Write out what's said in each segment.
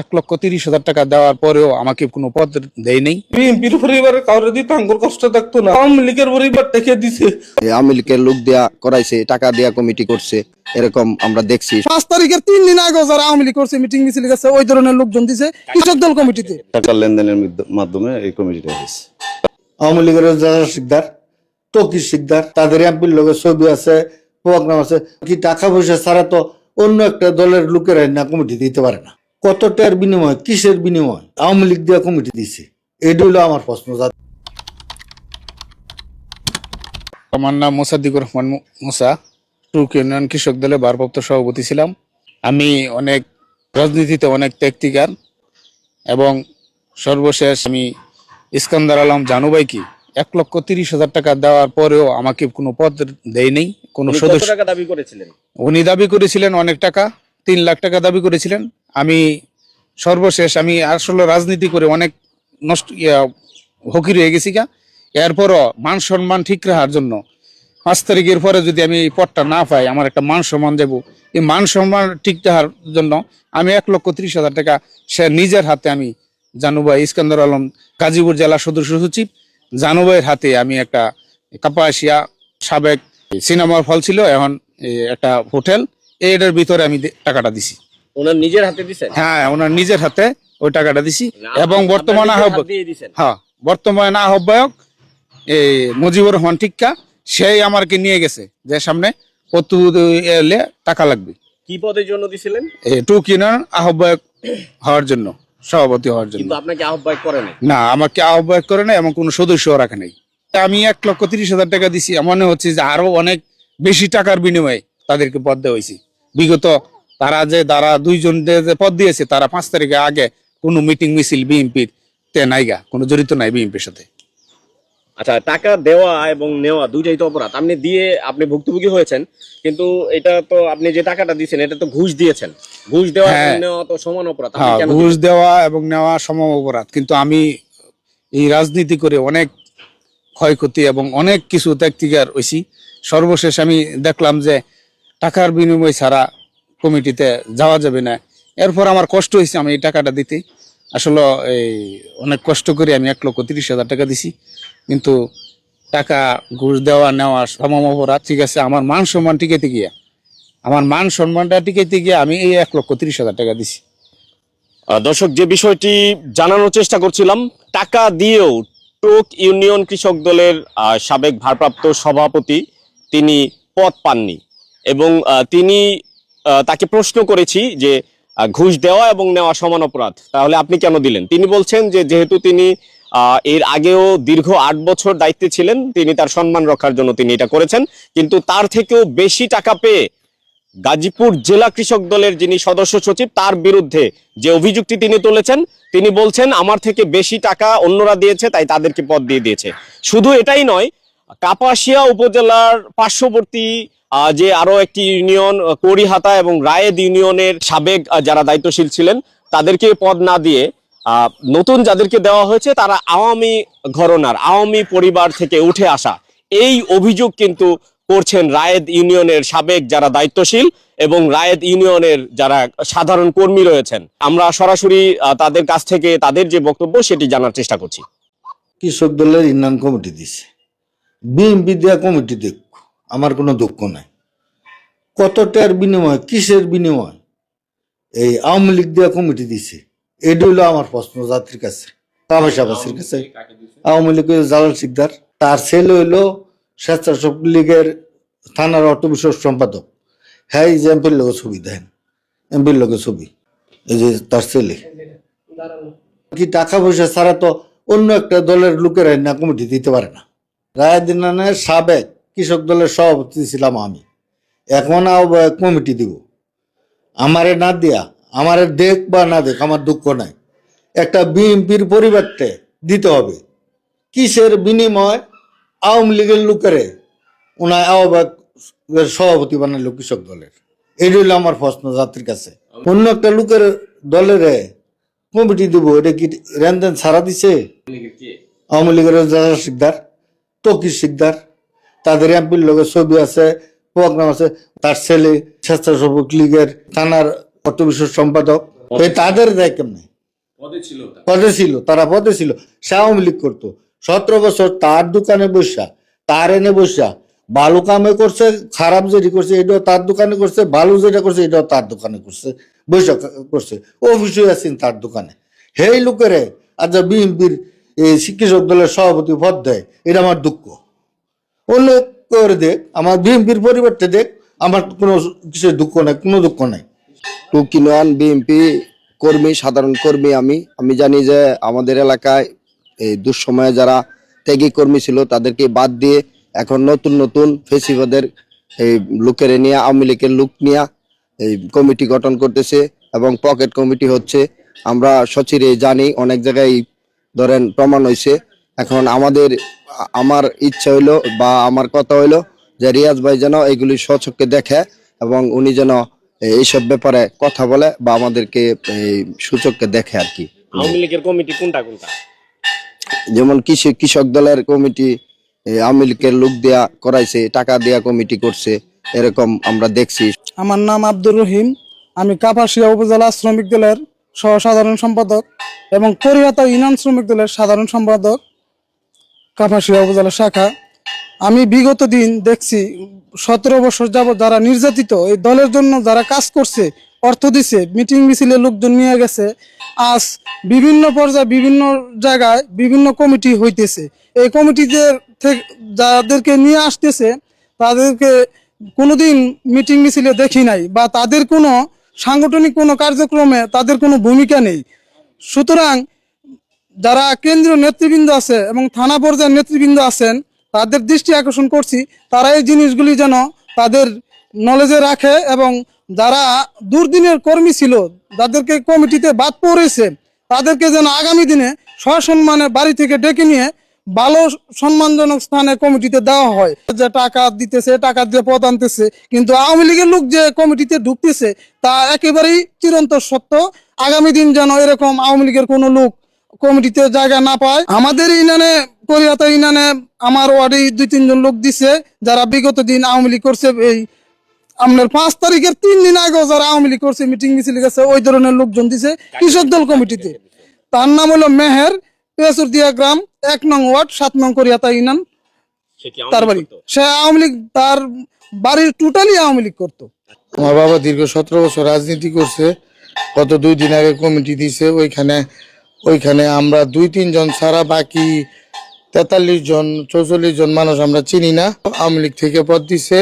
এক লক্ষ তিরিশ হাজার টাকা দেওয়ার পরেও আমাকে কোনো পদ দেয় নেই। বিএনপির পরিবারের কাউরে দিতে আঙ্গুর কষ্ট থাকতো না। আওয়ামী লীগের পরিবার থেকে দিছে। এই আওয়ামী লীগের লোক দেয়া করাইছে টাকা দেয়া কমিটি করছে এরকম আমরা দেখছি। পাঁচ তারিখের তিন দিন আগে যারা আওয়ামী লীগ করছে মিটিং মিছিল গেছে ওই ধরনের লোকজন দিছে কৃষক দল কমিটিতে। টাকা লেনদেনের মাধ্যমে এই কমিটিটা হয়েছে। আওয়ামী লীগের যারা শিকদার তকি শিকদার তাদের এমপির লোকে ছবি আছে প্রোগ্রাম আছে। কি টাকা পয়সা ছাড়া তো অন্য একটা দলের লোকেরা না কমিটি দিতে পারে না। কত টাকার বিনিময় কিসের বিনিময়? আওয়ামী লীগ দেওয়া কমিটি দিছে। এটা হলো আমার প্রশ্ন। আমার নাম মোসাদ্দিকুর রহমান মুসা। টুক ইউনিয়ন কৃষক দলের ভারপ্রাপ্ত সভাপতি ছিলাম। আমি অনেক রাজনীতিতে অনেক ত্যাক্তিকার এবং সর্বশেষ আমি ইস্কান্দার আলম জানুবাই কি এক লক্ষ তিরিশ হাজার টাকা দেওয়ার পরেও আমাকে কোনো পদ দেয় নেই কোনো সদস্য দাবি করেছিলেন? উনি দাবি করেছিলেন অনেক টাকা তিন লাখ টাকা দাবি করেছিলেন। আমি সর্বশেষ, আমি আসলে রাজনীতি করে অনেক নষ্ট হকির হয়ে গেছি গা। এরপরও মান সম্মান ঠিক রাখার জন্য পাঁচ তারিখের পরে যদি আমি এই পদটা না পাই, আমার একটা মান সম্মান যাব। এই মান সম্মান ঠিক রাখার জন্য আমি এক লক্ষ ত্রিশ হাজার টাকা সে নিজের হাতে আমি জানুবাই ইস্কান্দর আলম গাজীপুর জেলা সদস্য সচিব জানুবাইয়ের হাতে আমি একটা কাপাসিয়া সাবেক সিনেমার ফল ছিল, এখন একটা হোটেল এটার ভিতরে আমি টাকাটা দিছি। ওনার নিজের হাতে দিছেন? হ্যাঁ ওনার নিজের হাতে ওই টাকাটা দিছি। এবং বর্তমানে হ্যাঁ বর্তমানে আহ্বায়ক এই মুজিবুর রহমান টিক্কা সেই আমাকে নিয়ে গেছে যে সামনে এলে টাকা লাগবে। কি পদের জন্য দিছিলেন? টু কিনার আহ্বায়ক হওয়ার জন্য সভাপতি হওয়ার জন্য। আপনাকে আহ্বায়ক করে না আমাকে আহ্বায়ক করে না এবং কোনো সদস্য রাখে নাই। আমি এক লক্ষ তিরিশ হাজার টাকা দিছি মনে হচ্ছে যে আরও অনেক বেশি টাকার বিনিময়ে তাদেরকে পদ দেওয়া হয়েছে। বিগত তারা যে তারা দুইজন যে পদ দিয়েছে তারা পাঁচ তারিখে আগে কোনো মিটিং মিছিল বিএনপির তে নাইগা কোনো জড়িত নাই বিএনপির সাথে। আচ্ছা টাকা দেওয়া এবং নেওয়া দুইটাই তো অপরাধ। আপনি দিয়ে আপনি ভুক্তভোগী হয়েছেন কিন্তু এটা তো আপনি যে টাকাটা দিয়েছেন এটা তো ঘুষ দিয়েছেন। ঘুষ দেওয়া এবং হ্যাঁ। নেওয়া তো সমান অপরাধ। আপনি হ্যাঁ কেন ঘুষ দেওয়া এবং নেওয়া সম অপরাধ। কিন্তু আমি এই রাজনীতি করে অনেক ক্ষয়ক্ষতি এবং অনেক কিছু ত্যাক্তিকার হয়েছি সর্বশেষ আমি দেখলাম যে টাকার বিনিময় ছাড়া কমিটিতে যাওয়া যাবে না। এরপর আমার কষ্ট হয়েছে, আমি এই টাকাটা দিতে। আসলে এই অনেক কষ্ট করে আমি এক লক্ষ তিরিশ হাজার টাকা দিছি। কিন্তু টাকা ঘুষ দেওয়া, নেওয়া সম অপরাধ, ঠিক আছে, আমার মান সম্মান টিকাইতে গিয়ে, আমার মান সম্মানটা টিকাইতে গিয়ে আমি এই এক লক্ষ তিরিশ হাজার টাকা দিছি। দর্শক, যে বিষয়টি জানানোর চেষ্টা করছিলাম, টাকা দিয়েও টোক ইউনিয়ন কৃষক দলের সাবেক ভারপ্রাপ্ত সভাপতি তিনি পদ পাননি এবং তিনি তাকে প্রশ্ন করেছি যে ঘুষ দেওয়া এবং নেওয়া সমান অপরাধ। তাহলে আপনি কেন দিলেন? তিনি বলছেন যে, যেহেতু তিনি এর আগেও দীর্ঘ আট বছর দায়িত্বে ছিলেন, তিনি তার সম্মান রক্ষার জন্য তিনি এটা করেছেন, কিন্তু তার থেকেও বেশি টাকা পেয়ে গাজীপুর জেলা কৃষক দলের যিনি সদস্য সচিব, তার বিরুদ্ধে যে অভিযুক্তি তিনি তুলেছেন, তিনি বলছেন, আমার থেকে বেশি টাকা অন্যরা দিয়েছে, তাই তাদেরকে পদ দিয়ে দিয়েছে। শুধু এটাই নয় কাপাসিয়া উপজেলার পার্শ্ববর্তী যে আরও একটি ইউনিয়ন আহ, কড়িহাতা এবং রায়েদ ইউনিয়নের সাবেক যারা দায়িত্বশীল ছিলেন তাদেরকে পদ না দিয়ে নতুন যাদেরকে দেওয়া হয়েছে তারা আওয়ামী ঘরনার আওয়ামী পরিবার থেকে উঠে আসা এই অভিযোগ কিন্তু করছেন রায়েদ ইউনিয়নের সাবেক যারা দায়িত্বশীল এবং রায়েদ ইউনিয়নের যারা সাধারণ কর্মী রয়েছেন। আমরা সরাসরি তাদের কাছ থেকে তাদের যে বক্তব্য সেটি জানার চেষ্টা করছি। কৃষক দলের ইউনিয়ন কমিটি দিছে। বিএমপি দেওয়া কমিটি দেখ আমার কোনো দুঃখ নাই। কত টাকার বিনিময় কিসের বিনিময়? এই আওয়ামী লীগ দেওয়া কমিটি দিছে এটি হলো আমার প্রশ্ন জাতির কাছে কামাশাবাসীর কাছে। আওয়ামী লীগের জালাল শিকদার তার ছেলে হইল স্বেচ্ছাসেবক লীগের থানার অর্থ বিষয়ক সম্পাদক। হ্যাঁ এই যে এমপির লোকের ছবি দেখেন এমপির লোকের ছবি এই যে তার ছেলে। কি টাকা পয়সা ছাড়া তো অন্য একটা দলের লোকেরা না কমিটি দিতে পারে না। রায়দিনের সাবেক কৃষক দলের সভাপতি ছিলাম আমি। এখন আহ্বায়ক কমিটি দিব। আমারে না দিয়া আমারে দেখ বা না দেখ আমার দুঃখ নাই। একটা বিএনপির পরিবারতে দিতে হবে। কিসের বিনিময়? আওয়ামী লীগের লোকেরে। ওনার আহ্বায়ক সভাপতি বানাইলো কৃষক দলের। এই হইল আমার প্রশ্ন যাত্রীর কাছে। অন্য একটা লোকের দলের কমিটি দিব এটা কি রেনদেন ছাড়া দিছে? আওয়ামী লীগের যারা শিকদার তকি শিকদার তাদের এমপির লোকের ছবি আছে প্রোগ্রাম আছে তার ছেলে স্বেচ্ছাসেবক লীগের থানার অর্থ বিষয় সম্পাদক তাদের দেয় কেমনে? পদে ছিল তারা। পদে ছিল সে আওয়ামী লীগ করতো। সতেরো বছর তার দোকানে বসা তার এনে বসা ভালো কামে করছে খারাপ যেটি করছে এটাও তার দোকানে করছে ভালো যেটা করছে এটাও তার দোকানে করছে বৈশা করছে। অফিসে আছেন তার দোকানে। হেই লোকেরে আজ বিএনপির এই কৃষক দলের সভাপতি পদ দেয় এটা আমার দুঃখ। অন্য করে দেখ, আমার বিএনপির পরিবর্তে দেখ, আমার কোনো কিছু দুঃখ নাই, কোনো দুঃখ নাই। টু কিনোয়ান বিএনপি কর্মী, সাধারণ কর্মী আমি। আমি জানি যে আমাদের এলাকায় এই দুঃসময়ে যারা ত্যাগী কর্মী ছিল, তাদেরকে বাদ দিয়ে এখন নতুন নতুন ফেসিবাদের এই লোকের নিয়ে, আওয়ামী লীগের লোক নিয়ে এই কমিটি গঠন করতেছে এবং পকেট কমিটি হচ্ছে। আমরা সচিরে জানি, অনেক জায়গায় ধরেন প্রমাণ হয়েছে এখন আমাদের আমার ইচ্ছা হইল বা আমার কথা হইল যে রিয়াজ ভাই যেন এগুলি স্বচক্ষে দেখে এবং উনি যেন এইসব ব্যাপারে কথা বলে বা আমাদেরকে সূচককে দেখে আর কি। আওয়ামী লীগের কমিটি কোনটা কোনটা? যেমন কৃষি কৃষক দলের কমিটি আওয়ামী লীগের লোক দেয়া করাইছে টাকা দেয়া কমিটি করছে এরকম আমরা দেখছি। আমার নাম আব্দুর রহিম আমি কাপাসিয়া উপজেলা শ্রমিক দলের সহ সাধারণ সম্পাদক এবং করিয়াতা ইউনিয়ন শ্রমিক দলের সাধারণ সম্পাদক কাপাসিয়া উপজেলা শাখা। আমি বিগত দিন দেখছি সতেরো বছর যাবৎ যারা নির্যাতিত, এই দলের জন্য যারা কাজ করছে, অর্থ দিছে, মিটিং মিছিলে লোকজন নিয়ে গেছে, আজ বিভিন্ন পর্যায়ে, বিভিন্ন জায়গায় বিভিন্ন কমিটি হইতেছে। এই কমিটিতে থেকে যাদেরকে নিয়ে আসতেছে, তাদেরকে কোনোদিন মিটিং মিছিলে দেখি নাই বা তাদের কোনো সাংগঠনিক কোনো কার্যক্রমে তাদের কোনো ভূমিকা নেই। সুতরাং যারা কেন্দ্রীয় নেতৃবৃন্দ আছে এবং থানা পর্যায়ের নেতৃবৃন্দ আছেন, তাদের দৃষ্টি আকর্ষণ করছি, তারা এই জিনিসগুলি যেন তাদের নলেজে রাখে এবং যারা দুর্দিনের কর্মী ছিল, যাদেরকে কমিটিতে বাদ পড়েছে, তাদেরকে যেন আগামী দিনে সসম্মানে বাড়ি থেকে ডেকে নিয়ে ভালো সম্মানজনক স্থানে কমিটিতে দেওয়া হয়। যে টাকা দিতেছে টাকা দিয়ে পদ আনতেছে কিন্তু আওয়ামী লীগের লোক যে কমিটিতে ঢুকতেছে তা একেবারেই চিরন্তর সত্য। আগামী দিন যেন এরকম আওয়ামী লীগের কোনো লোক কমিটিতে জায়গা না পায়। আমাদের ইনানে করিয়াতা ইনানে আমার ওয়ার্ডে দুই তিনজন লোক দিছে যারা বিগত দিন আওয়ামী লীগ করছে এই আপনার পাঁচ তারিখের তিন দিন আগেও যারা আওয়ামী লীগ করছে মিটিং মিছিল গেছে ওই ধরনের লোকজন দিছে কৃষক দল কমিটিতে। তার নাম হলো মেহের। পেসুরদিয়া গ্রাম এক নং ওয়ার্ড সাত নং করিয়াতা ইউনিয়ন। তার বাড়ি। সে আওয়ামী লীগ তার বাড়ির টোটালি আওয়ামী লীগ করতো। আমার বাবা দীর্ঘ সতেরো বছর রাজনীতি করছে গত দুই দিন আগে কমিটি দিছে ওইখানে ওইখানে আমরা দুই তিনজন ছাড়া বাকি তেতাল্লিশ জন চৌচল্লিশ জন মানুষ আমরা চিনি না। আওয়ামী লীগ থেকে পদ দিছে।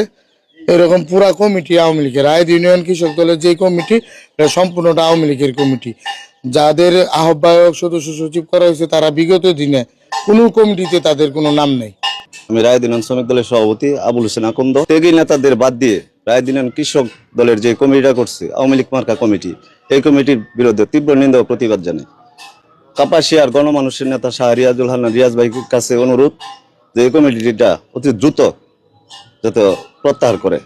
এরকম পুরা কমিটি আওয়ামী লীগের। আয় ইউনিয়ন কৃষক দলের যে কমিটি সম্পূর্ণটা আওয়ামী লীগের কমিটি যাদের আহ্বায়ক সদস্য সচিব করা হয়েছে তারা বিগত দিনে কোনো কমিটিতে তাদের কোনো নাম নেই। আমি রায়দিন শ্রমিক দলের সভাপতি আবুল হোসেন আকন্দ। ত্যাগী নেতাদের বাদ দিয়ে রায়দিন কৃষক দলের যে কমিটিটা করছে আওয়ামী লীগ মার্কা কমিটি এই কমিটির বিরুদ্ধে তীব্র নিন্দা ও প্রতিবাদ জানাই। কাপাসিয়ার গণমানুষের নেতা শাহ রিয়াজুল হান্নান রিয়াজ ভাইয়ের কাছে অনুরোধ যে এই কমিটিটা অতি দ্রুত যাতে প্রত্যাহার করে।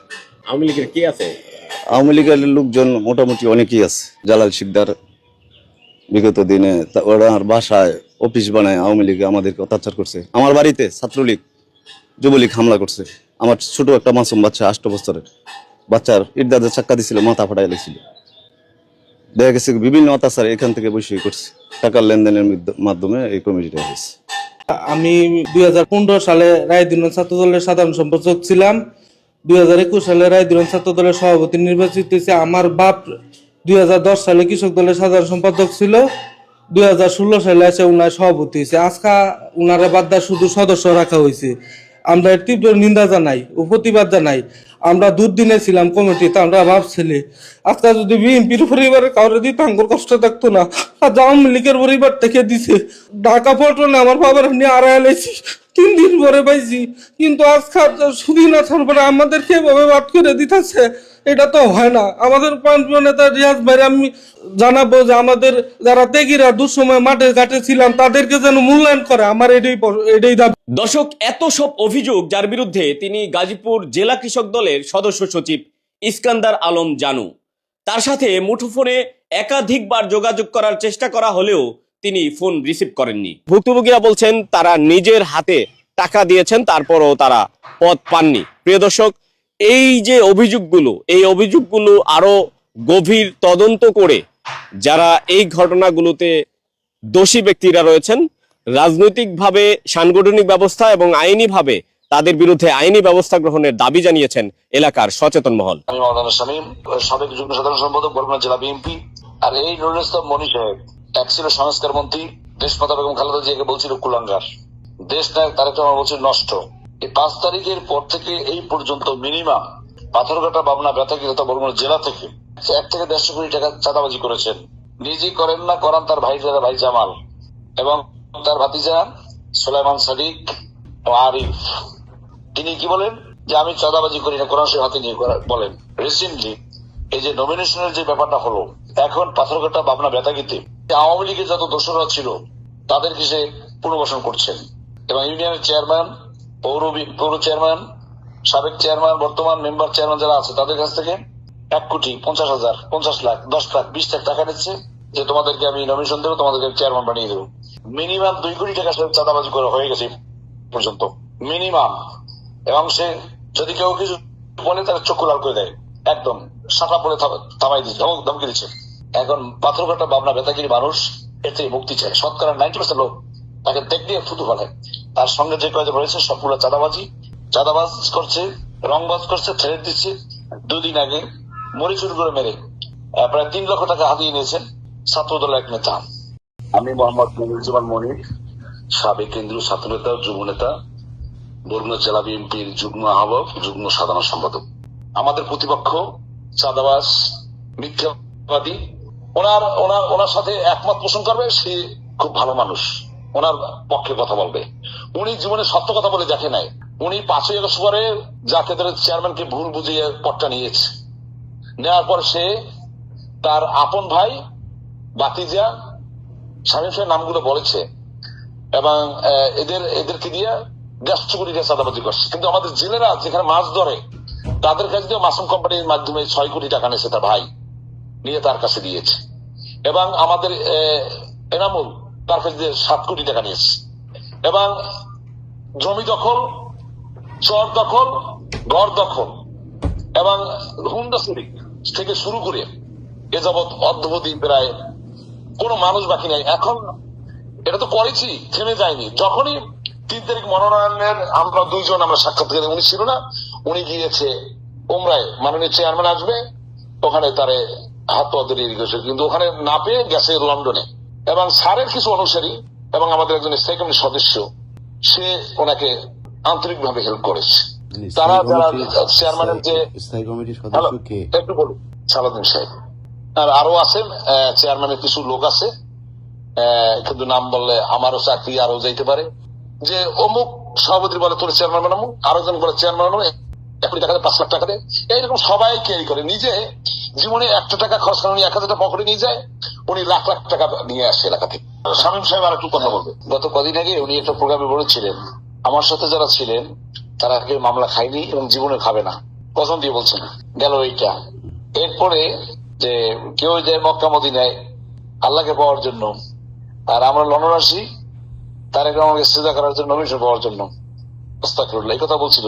আওয়ামী লীগের কি আছে? আওয়ামী লীগের লোকজন মোটামুটি অনেকেই আছে জালাল শিকদার বিগত দিনে ওনার বাসায় অফিস বানায় আওয়ামী লীগ আমাদেরকে অত্যাচার করছে। আমার বাড়িতে ছাত্রলীগ, যুবলীগ হামলা করছে। আমার ছোট একটা মাসুম বাচ্চা আষ্ট বছরের। বাচ্চার ইটদাদের চাক্কা দিছিল, মাথা ফাটাই লেগেছিল। দেখা গেছে বিভিন্ন অত্যাচার এখান থেকে বসে করছে। টাকার লেনদেনের মাধ্যমে এই কমিটিটা হয়েছে। আমি দুই হাজার পনেরো সালে রায়দিন ছাত্র দলের সাধারণ সম্পাদক ছিলাম। দুই হাজার একুশ সালে রায়দিন ছাত্র দলের সভাপতি নির্বাচিত হয়েছে। আমার বাপ দু হাজার দশ সালে কৃষক দলের সাধারণ সম্পাদক ছিল। দু হাজার ষোলো সালে এসে উনার সভাপতি হয়েছে। আজকা উনারা বাদ শুধু সদস্য রাখা হয়েছে। আমরা তীব্র নিন্দা জানাই ও প্রতিবাদ জানাই। আমরা দুর্দিনে ছিলাম কমিটিতে আমরা ভাবছিলি, আজকে যদি বিএনপির পরিবারের কাউরে দিত, আঙ্গুর কষ্ট থাকতো না। আর আওয়ামী লীগের পরিবার থেকে দিছে। ঢাকা পল্টনে আমার বাবার নিয়ে আড়াই এলেছি তিন দিন পরে পাইছি। কিন্তু আজকে সুদিন আসার পরে আমাদেরকে এভাবে বাদ করে দিতেছে। এটা তো হয় না। আমাদের প্রান্তীয় নেতা রিয়াজ ভাই, আমি জানাব যে আমাদের যারা তেগিরা দুঃসময় মাঠে ঘাটে ছিলাম, তাদেরকে যেন মূল্যায়ন করে। আমার এটাই এটাই দাবি। দর্শক, এত সব অভিযোগ যার বিরুদ্ধে তিনি গাজীপুর জেলা কৃষক দলের সদস্য সচিব ইস্কান্দার আলম জানু। তার সাথে মুঠোফোনে একাধিকবার যোগাযোগ করার চেষ্টা করা হলেও তিনি ফোন রিসিভ করেননি। ভুক্তভোগীরা বলছেন, তারা নিজের হাতে টাকা দিয়েছেন, তারপরও তারা পদ পাননি। প্রিয় দর্শক এই যে অভিযোগগুলো, এই অভিযোগগুলো আরও গভীর তদন্ত করে যারা এই ঘটনাগুলোতে দোষী ব্যক্তিরা রয়েছেন, রাজনৈতিকভাবে সাংগঠনিক ব্যবস্থা এবং আইনিভাবে তাদের বিরুদ্ধে আইনি ব্যবস্থা গ্রহণের দাবি জানিয়েছেন এলাকার সচেতন মহল। সাবেক যুগ্ম সাধারণ সম্পাদক, বরগুনা জেলা বিএনপি। আর এই মনি সাহেব, এক ছিল সংস্কার মন্ত্রী, দেশমাতা বেগম খালেদা জিয়াকে বলছিল কুলাঙ্গার। দেশ বলছিল নষ্ট। পাঁচ তারিখের পর থেকে এই পর্যন্ত মিনিমাম পাথরঘাটা, বাবনা তথা বরগুনা জেলা থেকে এক থেকে দেড়শো কোটি টাকা চাঁদাবাজি করেছেন। নিজে করেন না, করান তার ভাই যারা, ভাই জামাল এবং তার ভাতিজা সোলাইমান সাদিক আরিফ। তিনি কি বলেন? যে আমি চাঁদাবাজি করি না, কোরআন শরীফ হাতে নিয়ে বলেন। রিসেন্টলি এই যে নমিনেশনের যে ব্যাপারটা হলো, এখন পাথরঘাটা, বাবনা বেতাগিতে আওয়ামী লীগের যত দোষরা ছিল, তাদেরকে সে পুনর্বাসন করছেন। এবং ইউনিয়নের চেয়ারম্যান পৌর পৌর চেয়ারম্যান, সাবেক চেয়ারম্যান, বর্তমান মেম্বার চেয়ারম্যান যারা আছে, তাদের কাছ থেকে এক কোটি পঞ্চাশ হাজার, পঞ্চাশ লাখ, দশ লাখ, বিশ লাখ টাকা নিচ্ছে যে তোমাদেরকে আমি নমিনেশন দেবো, তোমাদেরকে চেয়ারম্যান বানিয়ে দেবো। মিনিমাম দুই কোটি টাকা চাঁদাবাজি করে হয়ে গেছে পর্যন্ত। মিনিমাম এবং সে যদি কেউ কিছু বলে তাহলে চক্ষু লাল করে দেয়। একদম সাটা পরে থাম- থামাই দিচ্ছে ধমক- ধমকি দিচ্ছে। এখন পাথরঘাটা, বাবনা, বেতাগিরি মানুষ থেকে মুক্তি চায়। শতকরা নাইনটি পার্সেন্ট লোক তাকে দেখলে ফুটু ফেলে। তার সঙ্গে যে কয়েকজন রয়েছে সবগুলো চাঁদাবাজি। চাঁদাবাজ করছে রংবাজ করছে থ্রেট দিচ্ছে। দুদিন আগে মরিচুর করে মেরে প্রায় তিন লক্ষ টাকা হাতিয়ে নিয়েছেন ছাত্র দলের এক নেতা। আমি মোহাম্মদ মনিরুজ্জামান মনির সাবেক কেন্দ্রীয় ছাত্র নেতা যুব নেতা বরগুনা জেলা বিএনপির যুগ্ম আহ্বায়ক যুগ্ম সাধারণ সম্পাদক। আমাদের প্রতিপক্ষ চাঁদাবাস মিথ্যাবাদী ওনার ওনার ওনার সাথে একমত পোষণ করবে সে খুব ভালো মানুষ। ওনার পক্ষে কথা বলবে। উনি জীবনে সত্য কথা বলে দেখে নাই। উনি পাঁচই আগস্ট পরে জাতীয় চেয়ারম্যানকে ভুল বুঝিয়ে পটটা নিয়েছে। নেওয়ার পর সে তার আপন ভাই বাতিজা স্বামী সাহেব নামগুলো বলেছে এবং এদের, এদেরকে দিয়ে দেড়শো কোটি টাকা চাঁদাবাজি করছে। কিন্তু আমাদের জেলেরা যেখানে মাছ ধরে, তাদের কাছে দিয়ে মাসুম কোম্পানির মাধ্যমে ছয় কোটি টাকা নিয়েছে তার ভাই, নিয়ে তার কাছে দিয়েছে। এবং আমাদের এনামুল তার কাছে সাত কোটি টাকা নিয়েছে। এবং জমি দখল, চর দখল, ঘর দখল, এবং হুন্ডা চুরি থেকে শুরু করে এ যাবৎ অদ্যবধি প্রায় কোনো মানুষ বাকি নাই। এখন এটা তো করেছি, থেমে যায়নি। যখনই তিন তারিখ মনোনয়নের আমরা দুইজন আমরা সাক্ষাৎকারে উনি ছিল না, উনি গিয়েছে ওমরায় মাননীয় চেয়ারম্যান আসবে, ওখানে তারে হাত পা কিন্তু ওখানে না পেয়ে গেছে লন্ডনে। এবং স্যারের কিছু অনুসারী এবং আমাদের একজন স্থায়ী কমিটির সদস্য সে ওনাকে আন্তরিক ভাবে হেল্প করেছে তারা যারা চেয়ারম্যানের যে স্থায়ী কমিটির হ্যালো একটু বলুন সালাদিন সাহেব। আর আরও আছেন চেয়ারম্যানের কিছু লোক আছে কিন্তু নাম বললে আমারও চাকরি আরও যাইতে পারে। যে অমুক সভাপতি বলে তোর চেয়ারম্যান বানাবো আরও জন বলে চেয়ারম্যান বানাবো কোটি টাকা পাঁচ লাখ টাকা দেয় এইরকম সবাই ক্যারি করে। নিজে জীবনে একটা টাকা খরচ করে এক হাজার টাকা পকেটে নিয়ে যায় উনি লাখ লাখ টাকা নিয়ে আসে এলাকা থেকে। শামীম সাহেব আর একটু কথা বলবে। গত কদিন আগে উনি একটা প্রোগ্রামে বলেছিলেন, আমার সাথে যারা ছিলেন, তারা কেউ মামলা খায়নি এবং জীবনে খাবে না। কসম দিয়ে বলছেন, গেল এইটা। এরপরে যে কেউ যায় মক্কা মদিনায় আল্লাহকে পাওয়ার জন্য, আর আমরা লন্ডন আসি তারেক আমাকে সেজা করার জন্য নমিশন পাওয়ার জন্য এই কথা বলছিল।